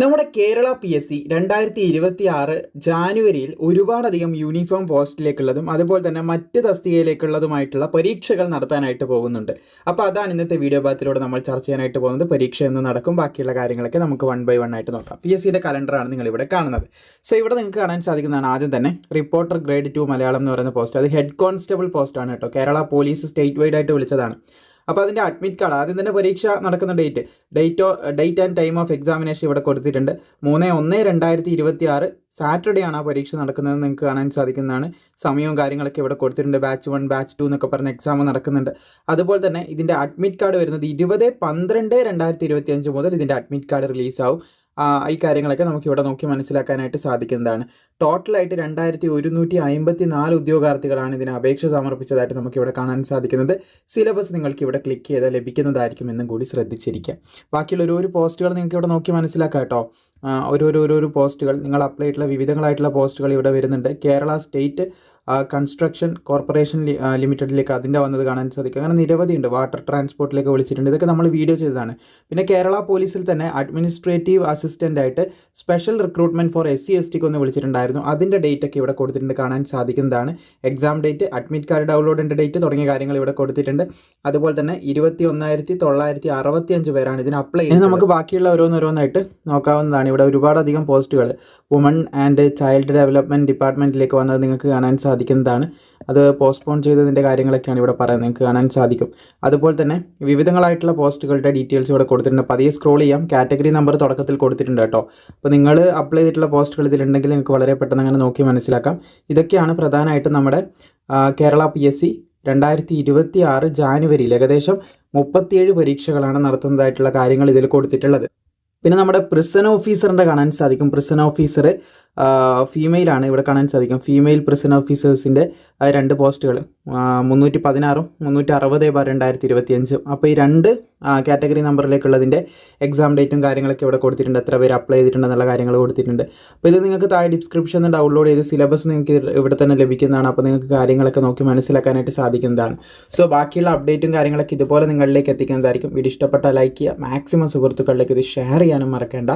നമ്മുടെ Kerala P S C രണ്ടായിരത്തി ഇരുപത്തി ആറ് ജാനുവരിയിൽ ഒരുപാടധികം യൂണിഫോം പോസ്റ്റിലേക്കുള്ളതും അതുപോലെ തന്നെ മറ്റ് തസ്തികയിലേക്കുള്ളതുമായിട്ടുള്ള പരീക്ഷകൾ നടത്താനായിട്ട് പോകുന്നുണ്ട്. അപ്പോൾ അതാണ് ഇന്നത്തെ വീഡിയോ ഭാഗത്തിലൂടെ നമ്മൾ ചർച്ച ചെയ്യാനായിട്ട് പോകുന്നത്. പരീക്ഷ എന്ന് നടക്കും ബാക്കിയുള്ള കാര്യങ്ങളൊക്കെ നമുക്ക് വൺ ബൈ വൺ ആയിട്ട് നോക്കാം. പി എസ് സിയുടെ കലണ്ടറാണ് നിങ്ങൾ ഇവിടെ കാണുന്നത്. സോ ഇവിടെ നിങ്ങൾക്ക് കാണാൻ സാധിക്കുന്നതാണ് ആദ്യം തന്നെ റിപ്പോർട്ടർ ഗ്രേഡ് ടു മലയാളം എന്ന് പറയുന്ന പോസ്റ്റ് അത് ഹെഡ് കോൺസ്റ്റബിൾ പോസ്റ്റാണ് കേട്ടോ. കേരള പോലീസ് സ്റ്റേറ്റ് വൈഡ് ആയിട്ട് വിളിച്ചതാണ്. അപ്പോൾ അതിന്റെ അഡ്മിറ്റ് കാർഡ് ആദ്യം തന്നെ പരീക്ഷ നടക്കുന്ന date date date and time of examination ഇവിടെ കൊടുത്തിട്ടുണ്ട്. മൂന്ന് ഒന്ന് രണ്ടായിരത്തി ഇരുപത്തി ആറ് സാറ്റർഡേ ആണ് ആ പരീക്ഷ നടക്കുന്നത് നിങ്ങൾക്ക് കാണാൻ സാധിക്കുന്നതാണ്. സമയവും കാര്യങ്ങളൊക്കെ ഇവിടെ കൊടുത്തിട്ടുണ്ട്. ബാച്ച് വൺ ബാച്ച് ടു എന്നൊക്കെ പറഞ്ഞ എക്സാം നടക്കുന്നുണ്ട്. അതുപോലെ തന്നെ ഇതിന്റെ അഡ്മിറ്റ് കാർഡ് വരുന്നത് ഇരുപത് പന്ത്രണ്ട് രണ്ടായിരത്തി ഇരുപത്തി അഞ്ച് മുതൽ ഇതിന്റെ അഡ്മിറ്റ് കാർഡ് റിലീസാവും ഈ കാര്യങ്ങളൊക്കെ നമുക്ക് ഇവിടെ നോക്കി മനസ്സിലാക്കാനായിട്ട് സാധിക്കുന്നതാണ്. ടോട്ടലായിട്ട് രണ്ടായിരത്തി ഒരുന്നൂറ്റി അമ്പത്തി നാല് ഉദ്യോഗാർത്ഥികളാണ് ഇതിന് അപേക്ഷ സമർപ്പിച്ചതായിട്ട് നമുക്ക് ഇവിടെ കാണാൻ സാധിക്കുന്നത്. സിലബസ് നിങ്ങൾക്ക് ഇവിടെ ക്ലിക്ക് ചെയ്താൽ ലഭിക്കുന്നതായിരിക്കും എന്നും കൂടി ശ്രദ്ധിച്ചിരിക്കുക ബാക്കിയുള്ള ഓരോ പോസ്റ്റുകൾ നിങ്ങൾക്ക് ഇവിടെ നോക്കി മനസ്സിലാക്കാം കേട്ടോ. ഓരോരോ ഓരോരോ പോസ്റ്റുകൾ നിങ്ങൾ അപ്ലൈ ആയിട്ടുള്ള വിവിധങ്ങളായിട്ടുള്ള പോസ്റ്റുകൾ ഇവിടെ വരുന്നുണ്ട്. കേരള സ്റ്റേറ്റ് കൺസ്ട്രക്ഷൻ കോർപ്പറേഷൻ ലിമിറ്റഡിലേക്ക് അതിന്റെ വന്നത് കാണാൻ സാധിക്കും. അങ്ങനെ നിരവധി ഉണ്ട്. വാട്ടർ ട്രാൻസ്പോർട്ടിലേക്ക് വിളിച്ചിട്ടുണ്ട്. ഇതൊക്കെ നമ്മൾ വീഡിയോ ചെയ്തതാണ്. പിന്നെ കേരള പോലീസിൽ തന്നെ അഡ്മിനിസ്ട്രേറ്റീവ് അസിസ്റ്റന്റ് ആയിട്ട് special recruitment for S C S tick ഒന്ന് വിളിച്ചിട്ടുണ്ടായിരുന്നു. അതിന്റെ ഡേറ്റ് ഒക്കെ ഇവിടെ കൊടുത്തിട്ടുണ്ട് കാണാൻ സാധിക്കുന്നതാണ്. എക്സാം ഡേറ്റ് അഡ്മിറ്റ് കാർഡ് ഡൗൺലോഡിന്റെ ഡേറ്റ് തുടങ്ങിയ കാര്യങ്ങൾ ഇവിടെ കൊടുത്തിട്ടുണ്ട്. അതുപോലെ തന്നെ ഇരുപത്തി ഒന്നായിരത്തി തൊള്ളായിരത്തി അറുപത്തി അഞ്ച് പേരാണ് ഇതിന് അപ്ലൈ ചെയ്യുന്നത് നമുക്ക് ബാക്കിയുള്ള ഓരോന്നോരോന്നായിട്ട് നോക്കാവുന്നതാണ്. ഇവിടെ ഒരുപാടധികം പോസ്റ്റുകൾ വുമൺ ആൻഡ് ചൈൽഡ് ഡെവലപ്മെന്റ് ഡിപ്പാർട്ട്മെന്റിലേക്ക് വന്നത് നിങ്ങൾക്ക് കാണാൻ സാധിക്കുന്നതാണ്. അത് പോസ്റ്റ്പോൺ ചെയ്തതിന്റെ കാര്യങ്ങളൊക്കെയാണ് ഇവിടെ പറയുന്നത് നിങ്ങൾക്ക് കാണാൻ സാധിക്കും. അതുപോലെ തന്നെ വിവിധങ്ങളായിട്ടുള്ള പോസ്റ്റുകളുടെ ഡീറ്റെയിൽസ് ഇവിടെ കൊടുത്തിട്ടുണ്ട്. പതിയെ സ്ക്രോൾ ചെയ്യാം. കാറ്റഗറി നമ്പർ തുടക്കത്തിൽ കൊടുത്തിട്ടുണ്ട് കേട്ടോ. അപ്പോൾ നിങ്ങൾ അപ്ലൈ ചെയ്തിട്ടുള്ള പോസ്റ്റുകൾ ഇതിലുണ്ടെങ്കിൽ നിങ്ങൾക്ക് വളരെ പെട്ടെന്ന് അങ്ങനെ നോക്കി മനസ്സിലാക്കാം. ഇതൊക്കെയാണ് പ്രധാനമായിട്ടും നമ്മുടെ കേരള പി എസ് സി രണ്ടായിരത്തി ഇരുപത്തി ആറ് ജാനുവരിയിൽ ഏകദേശം മുപ്പത്തിയേഴ് പരീക്ഷകളാണ് നടത്തുന്നതായിട്ടുള്ള കാര്യങ്ങൾ ഇതിൽ കൊടുത്തിട്ടുള്ളത്. പിന്നെ നമ്മുടെ പ്രിസൺ ഓഫീസറിന്റെ കാണാൻ സാധിക്കും. പ്രിസൺ ഓഫീസർ ഫീമെയിലാണ് ഇവിടെ കാണാൻ സാധിക്കും. ഫീമെയിൽ പ്രിസൺ ഓഫീസേഴ്സിന്റെ രണ്ട് പോസ്റ്റുകൾ മുന്നൂറ്റി പതിനാറും മുന്നൂറ്റി അറുപത് ബാർ രണ്ടായിരത്തി ഇരുപത്തി അഞ്ചും അപ്പോൾ ഈ രണ്ട് കാറ്റഗറി നമ്പറിലേക്കുള്ളതിന്റെ എക്സാം ഡേറ്റും കാര്യങ്ങളൊക്കെ ഇവിടെ കൊടുത്തിട്ടുണ്ട്. എത്ര പേര് അപ്ലൈ ചെയ്തിട്ടുണ്ട് എന്നുള്ള കാര്യങ്ങൾ കൊടുത്തിട്ടുണ്ട്. അപ്പോൾ ഇത് നിങ്ങൾക്ക് താഴെ ഡിസ്ക്രിപ്ഷനിൽ ഡൗൺലോഡ് ചെയ്ത് സിലബസ് നിങ്ങൾക്ക് ഇവിടെ തന്നെ ലഭിക്കുന്നതാണ്. അപ്പോൾ നിങ്ങൾക്ക് കാര്യങ്ങളൊക്കെ നോക്കി മനസ്സിലാക്കാനായിട്ട് സാധിക്കുന്നതാണ്. സോ ബാക്കിയുള്ള അപ്ഡേറ്റും കാര്യങ്ങളൊക്കെ ഇതുപോലെ നിങ്ങളിലേക്ക് എത്തിക്കുന്നതായിരിക്കും. വീഡിയോ ഇഷ്ടപ്പെട്ടാൽ ലൈക്ക് ചെയ്യുക. മാക്സിമം സുഹൃത്തുക്കളിലേക്ക് ഇത് ഷെയർ ചെയ്യാനും മറക്കേണ്ട.